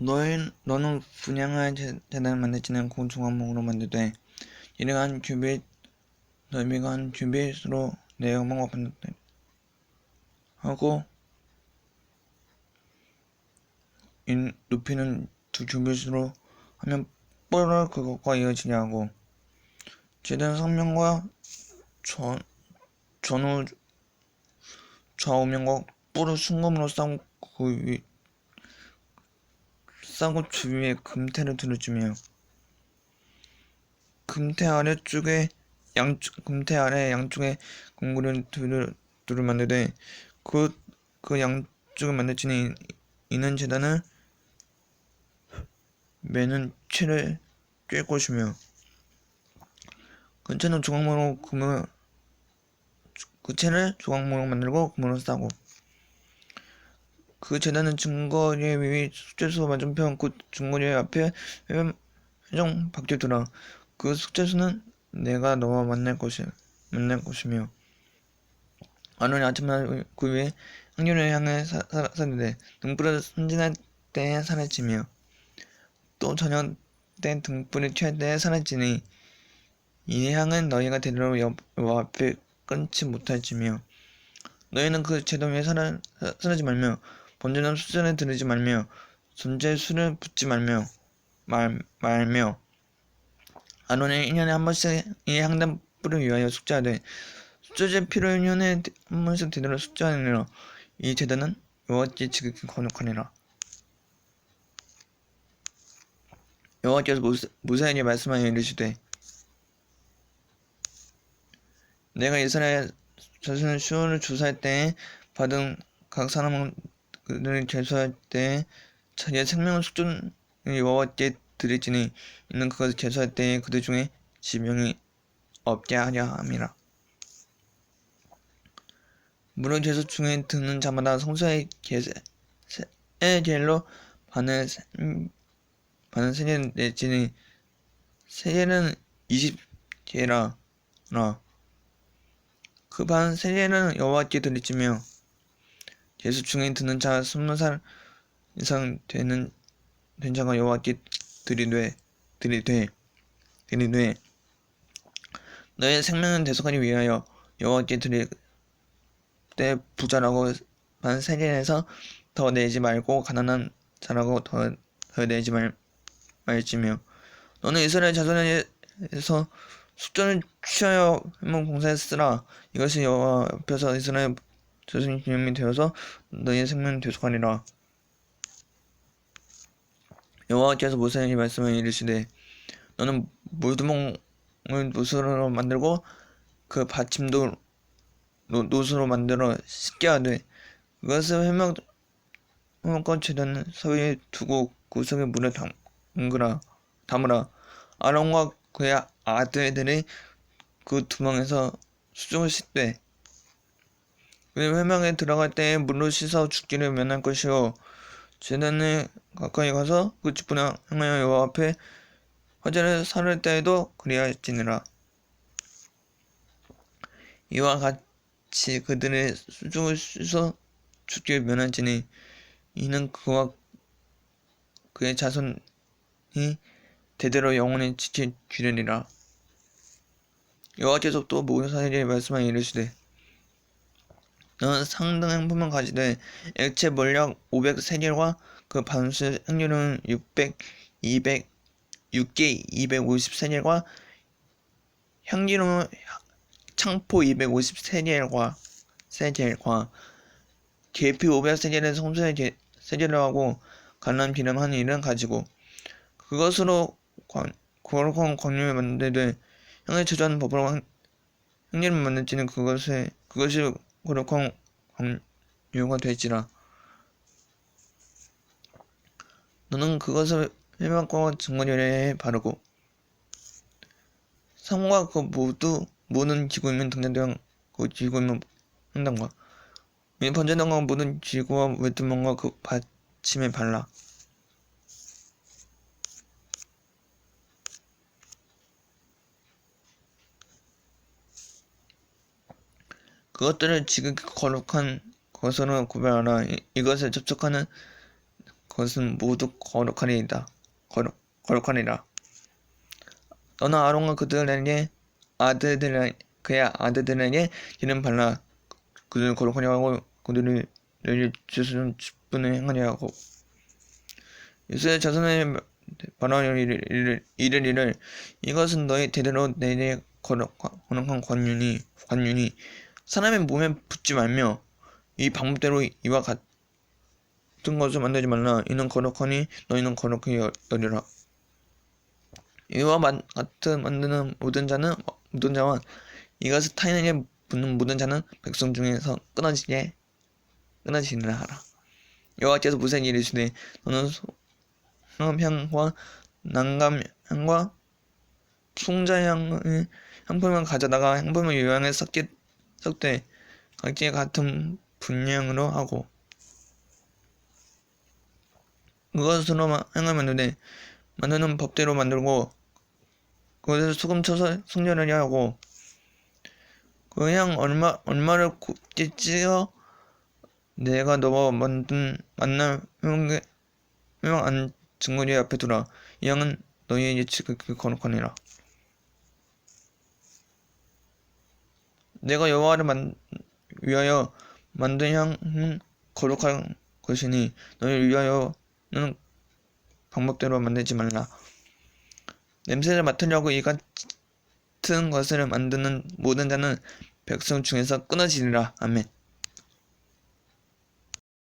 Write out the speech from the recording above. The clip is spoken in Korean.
너희, 너는 분양할 재- 재단을 만들지는 공중항목으로 만들되 이르가 한 규빗 넓이가 한 규빗으로 내용망과 반듯 하고 인 높이는 두 규빗으로 하면 뻘을 그것과 이어지게 하고 재단 전 전후 좌우면과 뿔을 순금으로 싸고 그 위, 싸고 주위에 금태를 둘러주며 금태 아래쪽에 양쪽 금태 아래 양쪽에 공구를 둘을 둘을 만들되 그 그 양쪽을 만들지니 이는 재단을 매는 채를 꿰 것이며 근처는 조각모로 금을 그 채를 조각모로 만들고 금으로 싸고 그 재단은 증거리에 위에 숙제수 맞은편 곧 증거리 앞에 회전 회전 바뀌더라 그 숙제수는 내가 너와 만날 것이 만날 것이며. 아론이 아침날 그 위에 항륜을 향해 사는데 등불을 손질할 때에 사라지며 또 저녁 때 등불이 취할 때에 사라지니 이 향은 너희가 여- 여호와 앞에 끊지 못할지며 너희는 그 제도 위에 살아, 사- 살지 말며 번제는 수전에 들이지 말며 손재 술을 붓지 말며 말, 말며. 아론의 1년에 한 번씩 이 향단 뿔을 위하여 숙제하되 숙제제 피로 1년에 한 번씩 되도록 숙제하느니라. 이 제단은 여호와께 지극히 거룩하니라. 여호와께서 모세- 모세에게 말씀하여 이르시되 내가 이스라엘 자손의 수호를 조사할 때에 받은 각 사람은 그들을 제수할 때에 자기의 생명을 숙전 여호와께 드릴지니 이는 그것을 제수할 때에 그들 중에 지명이 없게 하려 함이라 물론 제수 중에 드는 자마다 성소의 계세 의 계일로 반을 반은 세계 내지니 세계는 20개라 라. 그 반 세계는 여호와께 드리지며 예수 중에 드는 자 스무 살 이상 되는 된 자가 여호와께 드리되 드리되 드리되 너의 생명은 대속하기 위하여 여호와께 드릴 때 부자라고 반 세계에서 더 내지 말고 가난한 자라고 더, 더 내지 말 말지며 너는 이스라엘 자손에서 숙전을 취하여 봉사에 쓰라. 이것이 여호와 앞에서 이스라엘 자손 기념이 되어서 너희의 생명을 되속하리라. 여호와께서 모세에게 말씀하여 이르시되 너는 물두멍을 노수로 만들고 그 받침도 노, 노수로 만들어 씻게 하되 그것을 해명 해명권 재단은 서위에 두고 그 속에 물에 담그라 담으라. 아론과 그의 아들들이 그 두멍에서 수중을 씻되 회망에 들어갈 때에 물로 씻어 죽기를 면할 것이요 재단에 가까이 가서 그 직분을 향하여 여호와 앞에 화제를 사를 때에도 그리하였지니라 이와 같이 그들의 수중을 씻어 죽기를 면할지니 이는 그와 그의 자손이 대대로 영원히 지킬 규례니라. 여호와께서 또 모세에게 말씀하여 이르시되 너 는 상등 행품을 가지되 액체 몰약 500세겔과 그 반수 행률은 600, 200, 6개 250세겔과 향기로운 창포 250세겔과 세겔과 계피 500세겔의 성소에 게- 세겔을 하고橄榄기름 한 일은 가지고 그것으로 관, 거룩한 권유를 만들되 향을 저주하는 법으로 향기를 만들지는 그것에 그것이 거룩한 권유가 될지라. 너는 그것을 회막과 증거리에 바르고 상과 그 모두 모든 지구이면 등장된 그 지구이면 행당과 이 번제당과 모든 지구와 외투망과 그 받침에 발라 그것들을 지극히 거룩한 것으로 구별하라. 이, 이것을 접촉하는 그것은 모두 거룩하니이다. 거룩, 거룩하니라. 너는 아론과 그들에게 아들들 그의 아들들에게 기름 발라 그들을 거룩하려 하고 그들을 주스는 직분을 행하려 하고 이스라엘 자손의 바라는 이를 이를 이것은 너희 대대로 내게 거룩 거룩한 관윤이 관윤이 사람의 몸에 붙지 말며 이 방법대로 이와 같은 것을 만들지 말라. 이는 거룩하니 너희는 거룩히 여- 여리라. 이와 만- 같은 만드는 모든 자는 모든 자와 이것을 타인에게 붙는 모든 자는 백성 중에서 끊어지게 끊어지니라 하라. 여호와 께서 모세에게 이르시되 너는 소금향과 난감향과 풍자향의 향품을 가져다가 향품을 요양에 섞게 섞되 각기 같은 분량으로 하고. 그것으로 마- 향을 만드되 만드는 법대로 만들고 그것을 소금 쳐서 성전하려 하고 그 향 얼마 얼마를 곱게 찌어 내가 너와 만든 만남 명안 증거리 앞에 두라. 이 향은 너희의 예측 그 거룩하니라 내가 여호와를 만, 위하여 만든 향은 거룩한 것이니 너희를 위하여는 방법대로 만들지 말라. 냄새를 맡으려고 이 같은 것을 만드는 모든 자는 백성 중에서 끊어지리라. 아멘